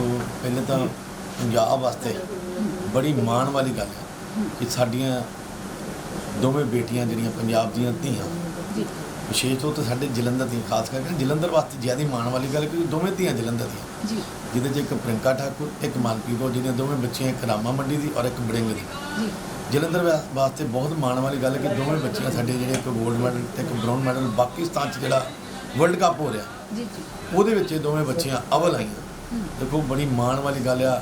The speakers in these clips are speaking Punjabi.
ਦੇਖੋ ਪਹਿਲੇ ਤਾਂ ਪੰਜਾਬ ਵਾਸਤੇ ਬੜੀ ਮਾਣ ਵਾਲੀ ਗੱਲ ਹੈ ਕਿ ਸਾਡੀਆਂ ਦੋਵੇਂ ਬੇਟੀਆਂ ਜਿਹੜੀਆਂ ਪੰਜਾਬ ਦੀਆਂ ਧੀਆਂ ਜੀ। ਵਿਸ਼ੇਸ਼ ਤੌਰ ਤੇ ਸਾਡੇ ਜਲੰਧਰ ਦੀਆਂ ਖਾਸ ਕਰਕੇ ਜਲੰਧਰ ਵਾਸਤੇ ਜ਼ਿਆਦਾ ਮਾਣ ਵਾਲੀ ਗੱਲ ਕਿ ਦੋਵੇਂ ਧੀਆਂ ਜਲੰਧਰ ਦੀਆਂ। ਜੀ। ਜਿਹਦੇ 'ਚ ਇੱਕ ਪ੍ਰਿੰਕਾ ਠਾਕੁਰ ਇੱਕ ਮਨਪ੍ਰੀਤ ਕੌਰ ਜਿਹੜੀਆਂ ਦੋਵੇਂ ਬੱਚੀਆਂ ਇੱਕ ਰਾਮਾ ਮੰਡੀ ਦੀ ਔਰ ਇੱਕ ਬੜਿੰਗ ਦੀ। ਜੀ। ਜਲੰਧਰ ਵਾਸਤੇ ਬਹੁਤ ਮਾਣ ਵਾਲੀ ਗੱਲ ਹੈ ਕਿ ਦੋਵੇਂ ਬੱਚੀਆਂ ਸਾਡੇ ਜਿਹੜੇ ਇੱਕ 골ਡ ਮੈਡਲ ਤੇ ਇੱਕ ਬ੍ਰੌਨ ਮੈਡਲ ਪਾਕਿਸਤਾਨ 'ਚ ਜਿਹੜਾ ਵਰਲਡ ਕੱਪ ਹੋ ਰਿਹਾ। ਜੀ ਜੀ। ਉਹਦੇ ਵਿੱਚ ਇਹ ਦੋਵੇਂ ਬੱਚੀਆਂ ਅਵਲ ਆਈਆਂ। ਦੇਖੋ, ਬੜੀ ਮਾਣ ਵਾਲੀ ਗੱਲ ਆ।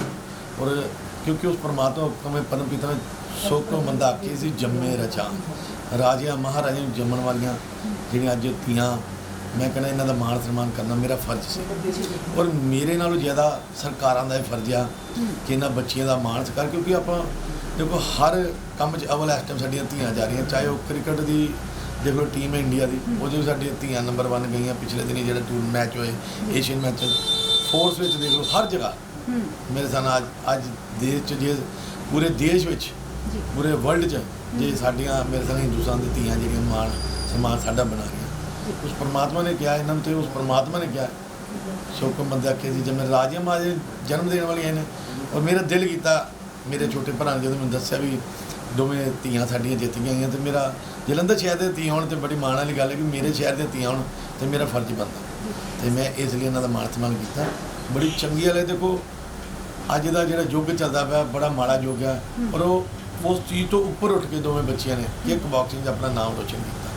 ਔਰ ਕਿਉਂਕਿ ਉਸ ਪਰਮਾਤਮਾ ਹੁਕਮ ਹੈ ਪਰਮ ਪਿਤਾ ਨੇ ਸੋ ਕੋ ਮੰਦਾ ਆਖੀ ਸੀ, ਜੰਮੇ ਰਚਾ। ਰਾਜਿਆਂ, ਮਹਾਰਾਜਿਆਂ ਨੂੰ ਜੰਮਣ ਵਾਲੀਆਂ ਜਿਹੜੀਆਂ ਅੱਜ ਧੀਆਂ, ਮੈਂ ਕਹਿੰਦਾ ਇਹਨਾਂ ਦਾ ਮਾਣ ਸਨਮਾਨ ਕਰਨਾ ਮੇਰਾ ਫਰਜ਼ ਸੀ। ਔਰ ਮੇਰੇ ਨਾਲੋਂ ਜ਼ਿਆਦਾ ਸਰਕਾਰਾਂ ਦਾ ਇਹ ਫਰਜ਼ ਆ ਕਿ ਇਹਨਾਂ ਬੱਚੀਆਂ ਦਾ ਮਾਣ ਸਤਿਕਾਰ, ਕਿਉਂਕਿ ਆਪਾਂ ਦੇਖੋ, ਹਰ ਕੰਮ 'ਚ ਅਵਲ ਇਸ ਟਾਈਮ ਸਾਡੀਆਂ ਧੀਆਂ ਜਾ ਰਹੀਆਂ। ਚਾਹੇ ਉਹ ਕ੍ਰਿਕਟ ਦੀ, ਦੇਖ, ਟੀਮ ਹੈ ਇੰਡੀਆ ਦੀ ਉਹਦੇ ਵਿੱਚ ਸਾਡੀਆਂ ਧੀਆਂ ਨੰਬਰ 1 ਗਈਆਂ ਪਿਛਲੇ ਦਿਨੀ, ਜਿਹੜਾ ਟੂਰ ਮੈਚ ਹੋਏ ਏਸ਼ੀਅਨ ਮੈਚ ਫੋਰਸ ਵਿੱਚ ਦੇਖ ਲਓ ਹਰ ਜਗ੍ਹਾ। ਮੇਰੇ ਸਾਨ ਅੱਜ ਅੱਜ ਦੇਸ਼ 'ਚ ਜੇ ਪੂਰੇ ਦੇਸ਼ ਵਿੱਚ ਪੂਰੇ ਵਰਲਡ 'ਚ ਜੇ ਸਾਡੀਆਂ ਮੇਰੇ ਸਾਨ ਹਿੰਦੁਸਤਾਨ ਦੀ ਧੀਆਂ ਜਿਹੜੀਆਂ ਮਾਣ ਸਨਮਾਨ ਸਾਡਾ ਬਣਾ ਰਹੀਆਂ। ਉਸ ਪਰਮਾਤਮਾ ਨੇ ਕਿਹਾ ਇਹਨਾਂ ਤੇ ਉਸ ਪਰਮਾਤਮਾ ਨੇ ਕਿਹਾ ਸ਼ੋਕਮ ਬੰਦਾ ਕਿ ਜੀ ਜਦ ਰਾਜਿਆ ਮਾਜੇ ਜਨਮ ਦੇਣ ਵਾਲੀਆਂ ਨੇ ਔਰ ਮੇਰਾ ਦਿਲ ਕੀਤਾ ਮੇਰੇ ਛੋਟੇ ਭਰਾ ਨੇ ਜਦੋਂ ਮੈਨੂੰ ਦੱਸਿਆ ਵੀ ਦੋਵੇਂ ਧੀਆਂ ਸਾਡੀਆਂ ਜਿੱਤ ਗਈਆਂ ਤੇ ਮੇਰਾ ਜਲੰਧਰ ਸ਼ਹਿਰ ਦੇ ਧੀਆਂ ਹੋਣ ਤੇ ਬੜੀ ਮਾਣ ਵਾਲੀ ਗੱਲ ਹੈ ਕਿ ਮੇਰੇ ਸ਼ਹਿਰ ਦੇ ਧੀਆਂ ਹੋਣ ਤੇ ਮੇਰਾ ਫਰਜ਼ ਬਣਦਾ। ਤੇ ਮੈਂ ਇਸ ਲਈ ਇਹਨਾਂ ਦਾ ਮਾਣ ਸਨਮਾਨ ਕੀਤਾ। ਬੜੀ ਚੰਗੀ ਵਾਲੇ ਦੇਖੋ ਅੱਜ ਦਾ ਜਿਹੜਾ ਯੁੱਗ ਚੱਲਦਾ ਪਿਆ ਬੜਾ ਮਾੜਾ ਯੁੱਗ ਹੈ। ਪਰ ਉਹ ਉਸ ਚੀਜ਼ ਤੋਂ ਉੱਪਰ ਉੱਠ ਕੇ ਦੋਵੇਂ ਬੱਚੀਆਂ ਨੇ ਕਿੱਕ ਬਾਕਸਿੰਗ 'ਚ ਆਪਣਾ ਨਾਮ ਰੋਸ਼ਨ ਕੀਤਾ।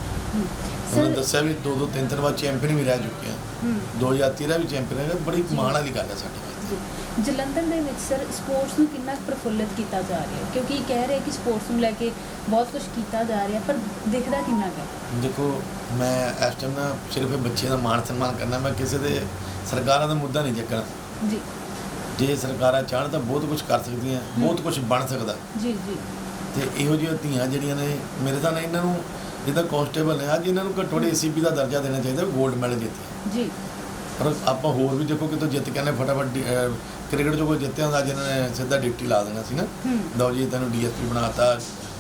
ਸਰ ਦੱਸਿਆ ਵੀ ਦੋ ਦੋ ਤਿੰਨ ਤਿੰਨ ਵਾਰ ਚੈਂਪੀਅਨ ਵੀ ਰਹਿ ਚੁੱਕੇ ਆ। ਹੂੰ। 2013 ਵੀ ਚੈਂਪੀਅਨ ਹੈ ਬੜੀ ਮਾਣ ਵਾਲੀ ਗੱਲ ਹੈ ਸਾਡੇ। ਜੀ। ਜਲੰਧਰ ਦੇ ਵਿੱਚ ਸਰ ਸਪੋਰਟਸ ਨੂੰ ਕਿੰਨਾ ਪ੍ਰਫੁੱਲਿਤ ਕੀਤਾ ਜਾ ਰਿਹਾ ਕਿਉਂਕਿ ਇਹ ਕਹਿ ਰਹੇ ਕਿ ਸਪੋਰਟਸ ਨੂੰ ਲੈ ਕੇ ਬਹੁਤ ਕੁਝ ਕੀਤਾ ਜਾ ਰਿਹਾ ਪਰ ਦਿਖਦਾ ਕਿੰਨਾ ਹੈ? ਦੇਖੋ ਮੈਂ ਇਸ ਟਾਈਮ ਨਾ ਸਿਰਫ ਬੱਚਿਆਂ ਦਾ ਮਾਣ ਸਨਮਾਨ ਕਰਨਾ ਮੈਂ ਕਿਸੇ ਦੇ ਸਰਕਾਰਾਂ ਦਾ ਮੁੱਦਾ ਨਹੀਂ ਚੱਕਣਾ। ਜੀ। ਜੇ ਸਰਕਾਰਾਂ ਚਾਹਣ ਤਾਂ ਬਹੁਤ ਕੁਝ ਕਰ ਸਕਦੀਆਂ ਬਹੁਤ ਕੁਝ ਬਣ ਸਕਦਾ। ਜੀ ਜੀ। ਤੇ ਇਹੋ ਜਿਹੀਆਂ ਧੀਆਂ ਜਿਹੜੀਆਂ ਨੇ ਮੇਰੇ ਤਾਂ ਇਹਨਾਂ ਨੂੰ ਜਿੱਦਾਂ ਕਾਂਸਟੇਬਲ ਨੇ ਅੱਜ ਇਹਨਾਂ ਨੂੰ ਘੱਟੋ ਘੱਟ ਏਸੀਪੀ ਦਾ ਦਰਜਾ ਦੇਣਾ ਚਾਹੀਦਾ 골ਡ ਮੈਡਲ ਜਿੱਤੇ ਜੀ। ਪਰ ਆਪਾਂ ਹੋਰ ਵੀ ਦੇਖੋ ਕਿਤੋਂ ਜਿੱਤ ਕੇ ਆਨੇ ਫਟਾਫਟ ਕ੍ਰਿਕਟ ਜੋ ਕੋਈ ਜਿੱਤਿਆ ਹੁੰਦਾ ਜਿਹਨਾਂ ਨੇ ਸਿੱਧਾ ਡਿਊਟੀ ਲਾ ਦੇਣਾ ਸੀ ਨਾ। ਲਓ ਜੀ ਤੈਨੂੰ ਡੀਐਸਪੀ ਬਣਾਤਾ।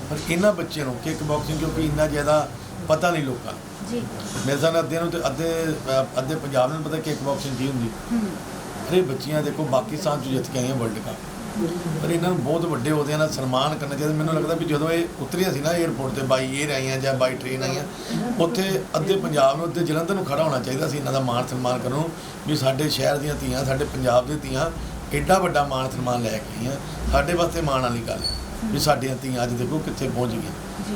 ਪਰ ਇਹਨਾਂ ਬੱਚਿਆਂ ਨੂੰ ਕਿੱਕ ਬਾਕਸਿੰਗ ਕਿਉਂਕਿ ਇੰਨਾ ਜ਼ਿਆਦਾ ਪਤਾ ਨਹੀਂ ਲੋਕਾਂ ਜੀ। ਮੇਰੇ ਸਾਹਮਣੇ ਅੱਧੇ ਨੂੰ ਤੇ ਅੱਧੇ ਅੱਧੇ ਪੰਜਾਬ ਨੂੰ ਪਤਾ ਕਿੱਕ ਬਾਕਸਿੰਗ ਕੀ ਹੁੰਦੀ। ਇਹ ਬੱਚੀਆਂ ਦੇਖੋ ਪਾਕਿਸਤਾਨ ਚ ਜਿੱਤ ਕੇ ਆਈਆਂ ਵਰਲਡ ਕੱਪ ਪਰ ਇਹਨਾਂ ਨੂੰ ਬਹੁਤ ਵੱਡੇ ਅਹੁਦਿਆਂ ਨਾਲ ਸਨਮਾਨ ਕਰਨਾ ਚਾਹੀਦਾ। ਮੈਨੂੰ ਲੱਗਦਾ ਵੀ ਜਦੋਂ ਇਹ ਉਤਰੀਆਂ ਸੀ ਨਾ 에어ਪੋਰਟ ਤੇ ਬਾਈ ਏਅਰ ਆਈਆਂ ਜਾਂ ਬਾਈ ਟ੍ਰੇਨ ਆਈਆਂ, ਉੱਥੇ ਅੱਧੇ ਪੰਜਾਬ ਨੂੰ ਉੱਤੇ ਜਲੰਧਰ ਨੂੰ ਖੜਾ ਹੋਣਾ ਚਾਹੀਦਾ ਸੀ ਇਹਨਾਂ ਦਾ ਮਾਣ ਸਨਮਾਨ ਕਰਨ ਨੂੰ, ਵੀ ਸਾਡੇ ਸ਼ਹਿਰ ਦੀਆਂ ਧੀਆਂ, ਸਾਡੇ ਪੰਜਾਬ ਦੀਆਂ ਧੀਆਂ ਐਡਾ ਵੱਡਾ ਮਾਣ ਸਨਮਾਨ ਲੈ ਕੇ ਆਈਆਂ। ਸਾਡੇ ਵਾਸਤੇ ਮਾਣ ਵਾਲੀ ਗੱਲ ਹੈ ਵੀ ਸਾਡੀਆਂ ਧੀਆਂ ਅੱਜ ਦੇਖੋ ਕਿੱਥੇ ਪਹੁੰਚ ਗਈਆਂ। ਜੀ।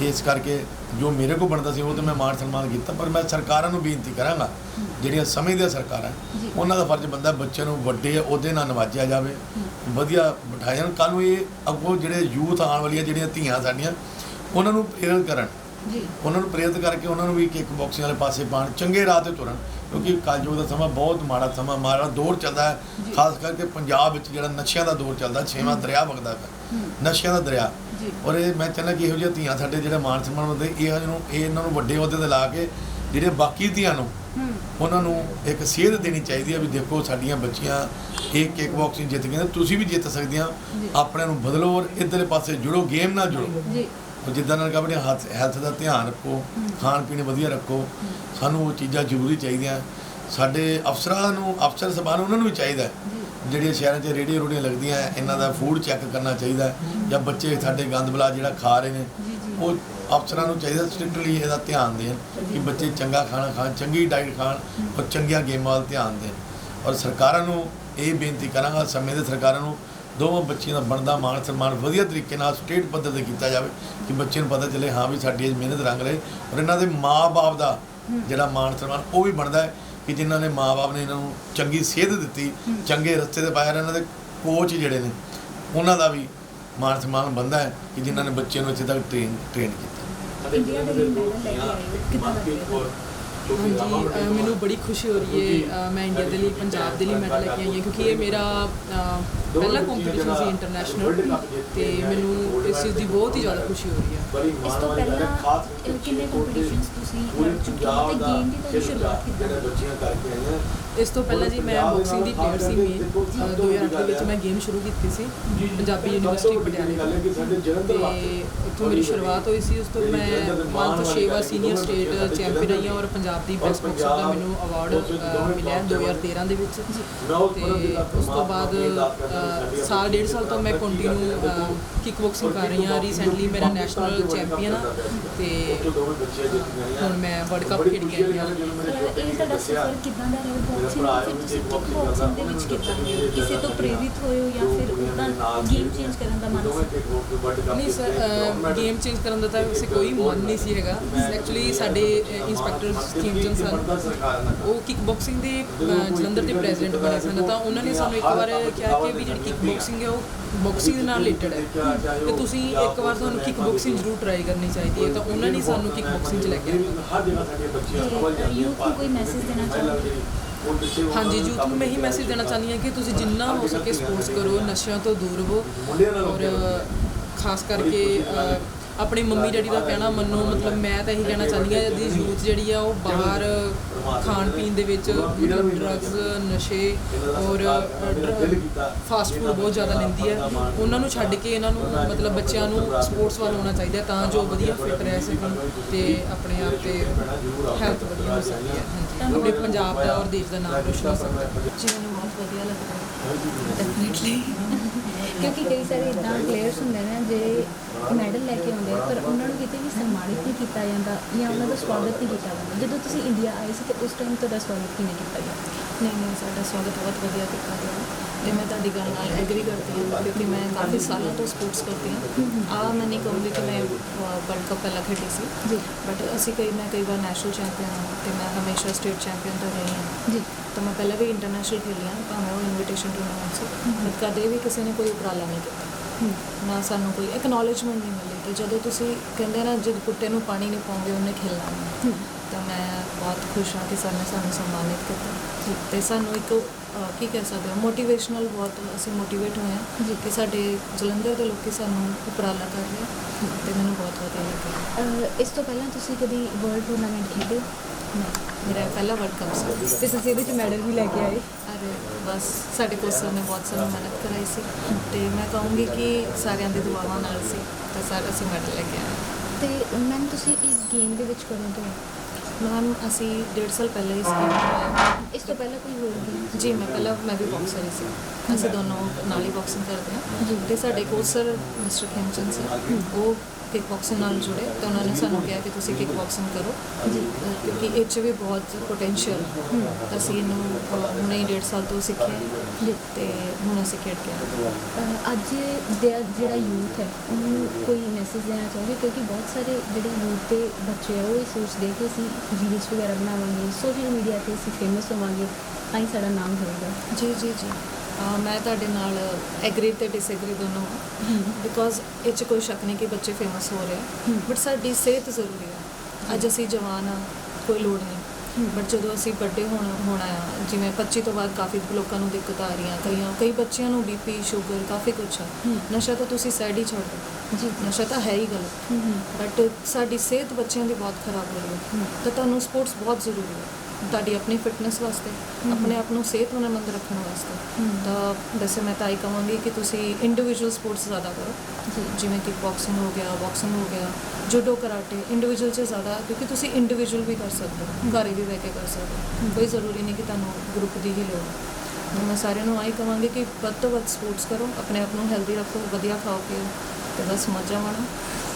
ਇਸ ਕਰਕੇ ਜੋ ਮੇਰੇ ਕੋਲ ਬਣਦਾ ਸੀ ਉਹ ਤੇ ਮੈਂ ਮਾਣ ਸਨਮਾਨ ਕੀਤਾ ਪਰ ਮੈਂ ਸਰਕਾਰਾਂ ਨੂੰ ਬੇਨਤੀ ਕਰਾਂਗਾ ਜਿਹੜੀਆਂ ਸਮਝਦੀਆਂ ਸਰਕਾਰਾਂ। ਉਹਨਾਂ ਦਾ ਫਰਜ਼ ਬੰਦਾ ਬੱਚਿਆਂ ਨੂੰ ਵੱਡੇ ਅਹੁਦੇ ਨਾਲ ਨਵਾਜਿਆ ਜਾਵੇ ਵਧੀਆ ਬਿਠਾਇਆ ਜਾਣ। ਕੱਲ੍ਹ ਨੂੰ ਇਹ ਅੱਗੋਂ ਜਿਹੜੇ ਯੂਥ ਆਉਣ ਵਾਲੀਆਂ ਜਿਹੜੀਆਂ ਧੀਆਂ ਸਾਡੀਆਂ ਉਹਨਾਂ ਨੂੰ ਪ੍ਰੇਰਿਤ ਕਰਨ। ਜੀ। ਉਹਨਾਂ ਨੂੰ ਪ੍ਰੇਰਿਤ ਕਰਕੇ ਉਹਨਾਂ ਨੂੰ ਵੀ ਕਿੱਕ ਬਾਕਸਿੰਗ ਵਾਲੇ ਪਾਸੇ ਪਾਣ ਚੰਗੇ ਰਾਹ ਤੇ ਤੁਰਨ ਕਿਉਂਕਿ ਕਲਯੁਗ ਦਾ ਸਮਾਂ ਬਹੁਤ ਮਾੜਾ ਸਮਾਂ ਮਾੜਾ ਦੌਰ ਚੱਲਦਾ ਹੈ। ਖਾਸ ਕਰਕੇ ਪੰਜਾਬ ਵਿੱਚ ਜਿਹੜਾ ਨਸ਼ਿਆਂ ਦਾ ਦੌਰ ਚੱਲਦਾ ਛੇਵਾਂ ਦਰਿਆ ਵਗਦਾ ਹੂੰ ਨਸ਼ਿਆਂ ਦਾ ਦਰਿਆ। ਔਰ ਇਹ ਮੈਂ ਚਾਹੁੰਦਾ ਕਿ ਇਹੋ ਜਿਹੀਆਂ ਧੀਆਂ ਸਾਡੇ ਜਿਹੜੇ ਮਾਨ ਸਨਮਾਨ ਹੁੰਦੇ ਇਹ ਨੂੰ ਇਹ ਇਹਨਾਂ ਨੂੰ ਵੱਡੇ ਅਹੁਦੇ ਤੇ ਲਾ ਕੇ ਜਿਹੜੇ ਬਾਕੀ ਧੀਆਂ ਨੂੰ ਉਹਨਾਂ ਨੂੰ ਇੱਕ ਸੇਧ ਦੇਣੀ ਚਾਹੀਦੀ ਹੈ ਵੀ ਦੇਖੋ ਸਾਡੀਆਂ ਬੱਚੀਆਂ ਇਹ ਕਿਕ ਬਾਕਸਿੰਗ ਜਿੱਤ ਗਈਆਂ ਤੁਸੀਂ ਵੀ ਜਿੱਤ ਸਕਦੀਆਂ। ਜੀ। ਆਪਣੇ ਨੂੰ ਬਦਲੋ ਔਰ ਇਧਰਲੇ ਪਾਸੇ ਜੁੜੋ ਗੇਮ ਨਾਲ ਜੁੜੋ। ਜੀ। ਜਿੱਦਾਂ ਨਾਲ ਆਪਣੇ ਹੈਲਥ ਦਾ ਧਿਆਨ ਰੱਖੋ ਖਾਣ ਪੀਣ ਵਧੀਆ ਰੱਖੋ। ਸਾਨੂੰ ਉਹ ਚੀਜ਼ਾਂ ਜ਼ਰੂਰੀ ਚਾਹੀਦੀਆਂ। ਸਾਡੇ ਅਫਸਰਾਂ ਨੂੰ ਅਫਸਰ ਸਭਾ ਨੂੰ ਉਹਨਾਂ ਨੂੰ ਵੀ ਚਾਹੀਦਾ ਜਿਹੜੀਆਂ ਸ਼ਹਿਰਾਂ 'ਚ ਰੇੜੀਆਂ ਰੋੜੀਆਂ ਲੱਗਦੀਆਂ ਇਹਨਾਂ ਦਾ ਫੂਡ ਚੈੱਕ ਕਰਨਾ ਚਾਹੀਦਾ। ਜਾਂ ਬੱਚੇ ਸਾਡੇ ਗੰਦ ਬਲਾ ਜਿਹੜਾ ਖਾ ਰਹੇ ਨੇ ਉਹ ਅਫਸਰਾਂ ਨੂੰ ਚਾਹੀਦਾ ਸਟ੍ਰਿਕਟਲੀ ਇਹਦਾ ਧਿਆਨ ਦੇਣ ਕਿ ਬੱਚੇ ਚੰਗਾ ਖਾਣਾ ਖਾਣ ਚੰਗੀ ਡਾਈਟ ਖਾਣ ਔਰ ਚੰਗੀਆਂ ਗੇਮਾਂ ਵੱਲ ਧਿਆਨ ਦੇਣ। ਔਰ ਸਰਕਾਰਾਂ ਨੂੰ ਇਹ ਬੇਨਤੀ ਕਰਾਂਗਾ ਸਮੇਂ ਦੇ ਸਰਕਾਰਾਂ ਨੂੰ ਦੋਵਾਂ ਬੱਚਿਆਂ ਦਾ ਬਣਦਾ ਮਾਣ ਸਨਮਾਨ ਵਧੀਆ ਤਰੀਕੇ ਨਾਲ ਸਟੇਟ ਪੱਧਰ ਤੇ ਕੀਤਾ ਜਾਵੇ ਕਿ ਬੱਚੇ ਨੂੰ ਪਤਾ ਚੱਲੇ ਹਾਂ ਵੀ ਸਾਡੀ ਇਹ ਮਿਹਨਤ ਰੰਗ ਰਹੇ। ਔਰ ਇਹਨਾਂ ਦੇ ਮਾਪੇ ਦਾ ਜਿਹੜਾ ਮਾਣ ਸਨਮਾਨ ਉਹ ਵੀ ਬਣਦਾ ਹੈ। ਕਿ ਜਿਨ੍ਹਾਂ ਨੇ ਮਾਪੇ ਨੇ ਇਹਨਾਂ ਨੂੰ ਚੰਗੀ ਸੇਧ ਦਿੱਤੀ ਚੰਗੇ ਰਸਤੇ ਤੇ ਪਾਇਆ ਇਹਨਾਂ ਦੇ ਕੋਚ ਜਿਹੜੇ ਨੇ ਉਹਨਾਂ ਦਾ ਵੀ ਮਾਣ ਸਨਮਾਨ ਬਣਦਾ ਹੈ ਕਿ ਜਿਨ੍ਹਾਂ ਨੇ ਬੱਚਿਆਂ ਨੂੰ ਇੱਥੇ ਤੱਕ ਟ੍ਰੇਨ ਟ੍ਰੇਨ ਕੀਤਾ। ਹਾਂਜੀ ਅ, ਮੈਨੂੰ ਬੜੀ ਖੁਸ਼ੀ ਹੋ ਰਹੀ ਹੈ ਅ, ਮੈਂ ਇੰਡੀਆ ਦੇ ਲਈ ਪੰਜਾਬ ਦੇ ਲਈ ਮੈਡਲ ਲੈ ਕੇ ਆਈ ਹਾਂ ਕਿਉਂਕਿ ਇਹ ਮੇਰਾ ਅ, ਪਹਿਲਾ ਕੰਪੀਟੀਸ਼ਨ ਸੀ ਇੰਟਰਨੈਸ਼ਨਲ ਤੇ ਮੈਨੂੰ ਇਸ ਚੀਜ਼ ਦੀ ਬਹੁਤ ਹੀ ਜ਼ਿਆਦਾ ਖੁਸ਼ੀ ਹੋ ਰਹੀ ਹੈ ਇਸ ਤੋਂ ਪਹਿਲਾਂ ਕਿੰਨੇ ਕੰਪੀਟੀਸ਼ਨਸ ਤੁਸੀਂ ਲੜ ਚੁੱਕੇ ਹੋ ਤੇ ਗੇਮ ਦੀ ਤੁਹਾਡੀ ਸ਼ੁਰੂਆਤ ਕਿੱਦਾਂ ਹੋਈ? ਬੱਚੀਆਂ ਕਰਕੇ ਆਈਆਂ ਇਸ ਤੋਂ ਪਹਿਲਾਂ ਜੀ ਮੈਂ ਬਾਕਸਿੰਗ ਦੀ ਪਲੇਅਰ ਸੀ ਮੇਨ 2008 ਦੇ ਵਿੱਚ ਮੈਂ ਗੇਮ ਸ਼ੁਰੂ ਕੀਤੀ ਸੀ ਪੰਜਾਬੀ ਯੂਨੀਵਰਸਿਟੀ ਪਟਿਆਲੇ ਤੋਂ। ਤੇ ਉੱਥੋਂ ਮੇਰੀ ਸ਼ੁਰੂਆਤ ਹੋਈ ਸੀ ਉਸ ਤੋਂ ਮੈਂ 1 ਤੋਂ 6 ਵਾਰ ਸੀਨੀਅਰ ਸਟੇਟ ਚੈਂਪੀਅਨ ਆਈ ਹਾਂ ਔਰ ਪੰਜਾਬ ਦੀ ਬੈਸਟ ਬਾਕਸਰ ਦਾ ਮੈਨੂੰ ਅਵਾਰਡ ਮਿਲਿਆ 2013 ਦੇ ਵਿੱਚ। ਤੇ ਉਸ ਤੋਂ ਬਾਅਦ ਸਾਲ ਡੇਢ ਸਾਲ ਤੋਂ ਮੈਂ ਕੰਟੀਨਿਊ ਕਿਕ ਬਾਕਸਿੰਗ ਕਰ ਰਹੀ ਹਾਂ। ਰੀਸੈਂਟਲੀ ਮੇਰਾ ਨੈਸ਼ਨਲ ਚੈਂਪੀਅਨ ਆ ਤੇ ਹੁਣ ਮੈਂ ਵਰਲਡ ਕੱਪ ਖੇਡ ਕੇ ਆਈ ਹਾਂ। ਇਹ ਤੁਹਾਡਾ ਸਫ਼ਰ ਕਿੱਦਾਂ ਦਾ ਰਿਹਾ ਬਾਕਸਿੰਗ ਫਿਰ ਤੁਸੀਂ ਕਿਕ ਬਾਕਸਿੰਗ ਦੇ ਵਿੱਚ ਕਿੱਦਾਂ ਗਏ ਹੋ? ਕਿਸੇ ਤੋਂ ਪ੍ਰੇਰਿਤ ਹੋਏ ਹੋ ਜਾਂ ਫਿਰ ਉਦਾਂ ਗੇਮ ਚੇਂਜ ਕਰਨ ਦਾ ਮਨ ਸੀ ਨਹੀਂ ਸਰ ਗੇਮ ਚੇਂਜ ਕਰਨ ਦਾ ਤਾਂ ਵੈਸੇ ਕੋਈ ਮਨ ਨਹੀਂ ਸੀ ਹੈਗਾ। ਐਕਚੁਅਲੀ ਸਾਡੇ ਇੰਸਪੈਕਟਰ ਸਟੀਵਨ ਸਨ ਉਹ ਕਿਕ ਬਾਕਸਿੰਗ ਦੇ ਜਲੰਧਰ ਦੇ ਪ੍ਰੈਜ਼ੀਡੈਂਟ ਬਣੇ ਸਨ ਤਾਂ ਉਹਨਾਂ ਨੇ ਸਾਨੂੰ ਇੱਕ ਵਾਰ ਕਿਹਾ ਕਿ ਵੀ ਜਿਹੜੀ ਕਿਕ ਬਾਕਸਿੰਗ ਹੈ ਉਹ ਬਾਕਸਿੰਗ ਨਾਲ ਰਿਲੇਟਡ ਹੈ। ਤੇ ਤੁਸੀਂ ਇੱਕ ਵਾਰ ਤੁਹਾਨੂੰ ਕਿਕ ਬਾਕਸਿੰਗ ਜ਼ਰੂਰ ਟਰਾਈ ਕਰਨੀ ਚਾਹੀਦੀ ਹੈ ਤਾਂ ਉਹਨਾਂ ਨੇ ਸਾਨੂੰ ਕਿਕ ਬਾਕਸਿੰਗ 'ਚ ਲੈ ਕੇ ਆਇਆ ਤੇ ਯੂਥ ਨੂੰ ਕੋਈ ਮੈਸੇਜ ਦੇਣਾ ਚਾਹੋਗੇ ਹਾਂਜੀ ਯੂਥ ਨੂੰ ਮੈਂ ਇਹੀ ਮੈਸੇਜ ਦੇਣਾ ਚਾਹੁੰਦੀ ਹਾਂ ਕਿ ਤੁਸੀਂ ਜਿੰਨਾ ਹੋ ਸਕੇ ਸਪੋਰਟਸ ਕਰੋ, ਨਸ਼ਿਆਂ ਤੋਂ ਦੂਰ ਰਹੋ। ਔਰ ਖਾਸ ਕਰਕੇ ਆਪਣੇ ਮੰਮੀ ਡੈਡੀ ਦਾ ਕਹਿਣਾ ਮੰਨੋ, ਮਤਲਬ ਮੈਂ ਤਾਂ ਇਹੀ ਕਹਿਣਾ ਚਾਹੁੰਦੀ ਹਾਂ ਜਦੀ ਯੂਥ ਜਿਹੜੀ ਆ, ਉਹ ਬਾਹਰ ਖਾਣ ਪੀਣ ਦੇ ਵਿੱਚ, ਮਤਲਬ ਡਰੱਗਸ ਨਸ਼ੇ ਔਰ ਫਾਸਟ ਫੂਡ ਬਹੁਤ ਜ਼ਿਆਦਾ ਲੈਂਦੀ ਹੈ। ਉਹਨਾਂ ਨੂੰ ਛੱਡ ਕੇ ਇਹਨਾਂ ਨੂੰ, ਮਤਲਬ ਬੱਚਿਆਂ ਨੂੰ ਸਪੋਰਟਸ ਵੱਲ ਆਉਣਾ ਚਾਹੀਦਾ ਤਾਂ ਜੋ ਵਧੀਆ ਫਿੱਟ ਰਹਿ ਸਕਣ ਤੇ ਆਪਣੇ ਆਪ ਤੇ ਹੈਲਥ ਵਧੀਆ ਹੋ ਸਕਦੀ ਹੈ। ਆਪਣੇ ਪੰਜਾਬ ਦਾ ਔਰ ਦੇਸ਼ ਦਾ ਨਾਮ ਰੋਸ਼ਨ ਹੋ ਸਕਦਾ ਜੀ, ਮੈਨੂੰ ਬਹੁਤ ਵਧੀਆ ਲੱਗਦਾ ਡੈਫੀਨਿਟਲੀ ਕਿਉਂਕਿ ਕਈ ਸਾਰੇ ਇਦਾਂ ਪਲੇਅਰਸ ਹੁੰਦੇ ਨੇ ਜਿਹੜੇ ਮੈਡਲ ਲੈ ਕੇ ਆਉਂਦੇ ਆ, ਪਰ ਉਹਨਾਂ ਨੂੰ ਕਿਤੇ ਵੀ ਸਨਮਾਨਿਤ ਨਹੀਂ ਕੀਤਾ ਜਾਂਦਾ ਜਾਂ ਉਹਨਾਂ ਦਾ ਸਵਾਗਤ ਨਹੀਂ ਕੀਤਾ ਜਾਂਦਾ। ਜਦੋਂ ਤੁਸੀਂ ਇੰਡੀਆ ਆਏ ਸੀ ਤੇ ਉਸ ਟਾਈਮ ਤੁਹਾਡਾ ਸਵਾਗਤ ਕਿਵੇਂ ਕੀਤਾ ਗਿਆ? ਨਹੀਂ ਨਹੀਂ, ਸਾਡਾ ਸਵਾਗਤ ਬਹੁਤ ਵਧੀਆ ਕੀਤਾ ਗਿਆ। ਤੇ ਮੈਂ ਤੁਹਾਡੀ ਗੱਲ ਨਾਲ ਐਗਰੀ ਕਰਦੀ ਹਾਂ ਕਿਉਂਕਿ ਮੈਂ ਕਾਫੀ ਸਾਲਾਂ ਤੋਂ ਸਪੋਰਟਸ ਕਰਦੀ ਹਾਂ। ਆ ਮੈਂ ਨਹੀਂ ਕਹੂੰਗੀ ਕਿ ਮੈਂ ਵਰਲਡ ਕੱਪ ਪਹਿਲਾਂ ਖੇਡੀ ਸੀ। ਜੀ। ਬਟ ਅਸੀਂ ਕਈ ਮੈਂ ਕਈ ਵਾਰ ਨੈਸ਼ਨਲ ਚੈਂਪੀਅਨ ਹਾਂ ਤੇ ਮੈਂ ਹਮੇਸ਼ਾ ਸਟੇਟ ਚੈਂਪੀਅਨ ਤਾਂ ਰਹੀ ਹਾਂ। ਜੀ। ਤਾਂ ਮੈਂ ਪਹਿਲਾਂ ਵੀ ਇੰਟਰਨੈਸ਼ਨਲ ਖੇਲੀ ਹਾਂ ਭਾਵੇਂ ਉਹ ਇਨਵੀਟੇਸ਼ਨ ਟੂਰਨਾਮੈਂਟ ਸੀ। ਬਟ ਕਦੇ ਵੀ ਕਿਸੇ ਨੇ ਕੋਈ ਉਪਰਾਲਾ ਨਹੀਂ ਕੀਤਾ। ਨਾ ਸਾਨੂੰ ਕੋਈ ਐਕਨੋਲਜਮੈਂਟ ਨਹੀਂ ਮਿਲੀ ਤੇ ਜਦੋਂ ਤੁਸੀਂ ਕਹਿੰਦੇ ਨਾ ਜਦ ਕੁੱਤੇ ਨੂੰ ਪਾਣੀ ਨਹੀਂ ਪਾਉਂਗੇ ਉਹਨੇ ਖੇਲਣਾ ਮੈਂ ਬਹੁਤ ਖੁਸ਼ ਹਾਂ ਕਿ ਸਰ ਨੇ ਸਾਨੂੰ ਸਨਮਾਨਿਤ ਕੀਤਾ। ਤੇ ਸਾਨੂੰ ਇੱਕ ਅਹ, ਕੀ ਕਹਿ ਸਕਦੇ ਹਾਂ ਮੋਟੀਵੇਸ਼ਨਲ ਬਹੁਤ ਅਸੀਂ ਮੋਟੀਵੇਟ ਹੋਏ ਹਾਂ ਕਿ ਸਾਡੇ ਜਲੰਧਰ ਦੇ ਲੋਕੀ ਸਾਨੂੰ ਉਪਰਾਲਾ ਕਰ ਰਹੇ ਆ ਤੇ ਮੈਨੂੰ ਬਹੁਤ ਵਧੀਆ ਲੱਗਿਆ। ਅਹ ਇਸ ਤੋਂ ਪਹਿਲਾਂ ਤੁਸੀਂ ਕਦੀ ਵਰਲਡ ਟੂਰਨਾਮੈਂਟ ਖੇਡੇ? ਮੇਰਾ ਪਹਿਲਾ ਵਰਲਡ ਕੱਪ ਸੀ। ਤੇ ਤੁਸੀਂ ਇਹਦੇ ਚ ਮੈਡਲ ਵੀ ਲੈ ਕੇ ਆਏ? ਅਰੇ ਬਸ ਸਾਡੇ ਕੋਚ ਸਰ ਨੇ ਬਹੁਤ ਸਾਨੂੰ ਮਿਹਨਤ ਕਰਾਈ ਸੀ। ਤੇ ਮੈਂ ਕਹੂੰਗੀ ਕਿ ਸਾਰਿਆਂ ਦੀ ਦੁਆਵਾਂ ਨਾਲ ਸੀ ਤਾਂ ਸਾਰੇ ਅਸੀਂ ਮੈਡਲ ਲੈ ਕੇ ਆਏ। ਤੇ ਮੈਮ ਤੁਸੀਂ ਇਸ ਗੇਮ ਦੇ ਵਿੱਚ ਕਦੋਂ ਤੋਂ ਮੈਮ ਅਸੀਂ ਡੇਢ ਸਾਲ ਪਹਿਲਾਂ ਹੀ ਸਟਾਰਟ ਇਸ ਤੋਂ ਪਹਿਲਾਂ ਕੋਈ ਹੋਰ ਗੇਮ ਜੀ ਮੈਂ ਪਹਿਲਾਂ ਮੈਂ ਵੀ ਬਾਕਸਰ ਹੀ ਸੀ। ਅਸੀਂ ਦੋਨੋਂ ਨਾਲ ਹੀ ਬਾਕਸਿੰਗ ਕਰਦੇ ਹਾਂ। ਤੇ ਸਾਡੇ coach sir mister Khemchand sir ਉਹ ਕਿਕ ਬਾਕਸਿੰਗ ਨਾਲ ਜੁੜੇ ਤਾਂ ਉਹਨਾਂ ਨੇ ਸਾਨੂੰ ਕਿਹਾ ਕਿ ਤੁਸੀਂ ਕਿਕ ਬਾਕਸਿੰਗ ਕਰੋ ਕਿਉਂਕਿ ਇਹ 'ਚ ਵੀ ਬਹੁਤ ਪੋਟੈਂਸ਼ੀਅਲ ਅਸੀਂ ਇਹਨੂੰ ਹੁਣੇ ਹੀ ਡੇਢ ਸਾਲ ਤੋਂ ਸਿੱਖਿਆ ਤੇ ਹੁਣ ਅਸੀਂ ਖੇਡ ਕੇ ਅੱਜ ਦਾ ਜਿਹੜਾ ਯੂਥ ਹੈ ਉਹਨੂੰ ਕੋਈ ਮੈਸੇਜ ਦੇਣਾ ਚਾਹੋਗੇ? ਕਿਉਂਕਿ ਬਹੁਤ ਸਾਰੇ ਜਿਹੜੇ ਯੂਥ ਦੇ ਬੱਚੇ ਆ ਉਹ ਇਹ ਸੋਚਦੇ ਕਿ ਅਸੀਂ ਰੀਲਸ ਵਗੈਰਾ ਬਣਾਵਾਂਗੇ ਸੋਸ਼ਲ ਮੀਡੀਆ ਤੇ ਅਸੀਂ ਫੇਮਸ ਹੋਵਾਂਗੇ ਤਾਂ ਹੀ ਸਾਡਾ ਨਾਮ ਹੋਏਗਾ। ਜੀ ਜੀ ਜੀ। ਮੈਂ ਤੁਹਾਡੇ ਨਾਲ ਐਗਰੀ ਤੇ ਡਿਸਐਗਰੀ ਦੋਨੋਂ ਬਿਕੋਜ਼ ਇਹ 'ਚ ਕੋਈ ਸ਼ੱਕ ਨਹੀਂ ਕਿ ਬੱਚੇ ਫੇਮਸ ਹੋ ਰਹੇ ਬਟ ਸਾਡੀ ਸਿਹਤ ਜ਼ਰੂਰੀ ਹੈ ਅੱਜ ਅਸੀਂ ਜਵਾਨ ਆ ਕੋਈ ਲੋੜ ਨਹੀਂ। ਬਟ ਜਦੋਂ ਅਸੀਂ ਵੱਡੇ ਹੋਣਾ ਹੋਣਾ ਆ ਜਿਵੇਂ 25 ਤੋਂ ਬਾਅਦ ਕਾਫੀ ਲੋਕਾਂ ਨੂੰ ਦਿੱਕਤ ਆ ਰਹੀਆਂ ਕਈਆਂ ਕਈ ਬੱਚਿਆਂ ਨੂੰ ਬੀਪੀ ਸ਼ੂਗਰ ਕਾਫੀ ਕੁਝ ਆ। ਨਸ਼ਾ ਤਾਂ ਤੁਸੀਂ ਸਾਈਡ ਹੀ ਛੱਡ ਦਿਓ। ਜੀ। ਨਸ਼ਾ ਤਾਂ ਹੈ ਹੀ ਗਲਤ ਬਟ ਸਾਡੀ ਸਿਹਤ ਬੱਚਿਆਂ ਦੀ ਬਹੁਤ ਖਰਾਬ ਹੋ ਰਹੀ ਹੈ। ਤਾਂ ਤੁਹਾਨੂੰ ਸਪੋਰਟਸ ਬਹੁਤ ਜ਼ਰੂਰੀ ਹੈ ਤੁਹਾਡੀ ਆਪਣੀ ਫਿਟਨੈਸ ਵਾਸਤੇ ਆਪਣੇ ਆਪ ਨੂੰ ਸਿਹਤਮੰਦ ਰੱਖਣ ਵਾਸਤੇ। ਤਾਂ ਵੈਸੇ ਮੈਂ ਤਾਂ ਇਹ ਕਹਾਂਗੀ ਕਿ ਤੁਸੀਂ ਇੰਡੀਵਿਜੂਅਲ ਸਪੋਰਟਸ ਜ਼ਿਆਦਾ ਕਰੋ। ਜਿਵੇਂ ਕਿ ਬਾਕਸਿੰਗ ਹੋ ਗਿਆ ਬਾਕਸਿੰਗ ਹੋ ਗਿਆ ਜੂਡੋ ਕਰਾਟੇ ਇੰਡੀਵਿਜੂਅਲ 'ਚ ਜ਼ਿਆਦਾ ਕਿਉਂਕਿ ਤੁਸੀਂ ਇੰਡੀਵਿਜੂਅਲ ਵੀ ਕਰ ਸਕਦੇ ਹੋ ਘਰੇ ਵੀ ਬਹਿ ਕੇ ਕਰ ਸਕਦੇ ਹੋ। ਕੋਈ ਜ਼ਰੂਰੀ ਨਹੀਂ ਕਿ ਤੁਹਾਨੂੰ ਗਰੁੱਪ ਦੀ ਹੀ ਲੋੜ ਹੈ। ਮੈਂ ਸਾਰਿਆਂ ਨੂੰ ਆਹੀ ਕਹਾਂਗੀ ਕਿ ਵੱਧ ਤੋਂ ਵੱਧ ਸਪੋਰਟਸ ਕਰੋ ਆਪਣੇ ਆਪ ਨੂੰ ਹੈਲਦੀ ਰੱਖੋ ਵਧੀਆ ਖਾਓ ਪੀਓ ਤੇ ਬਸ ਮਜ਼ਾ ਮਾਣੋ।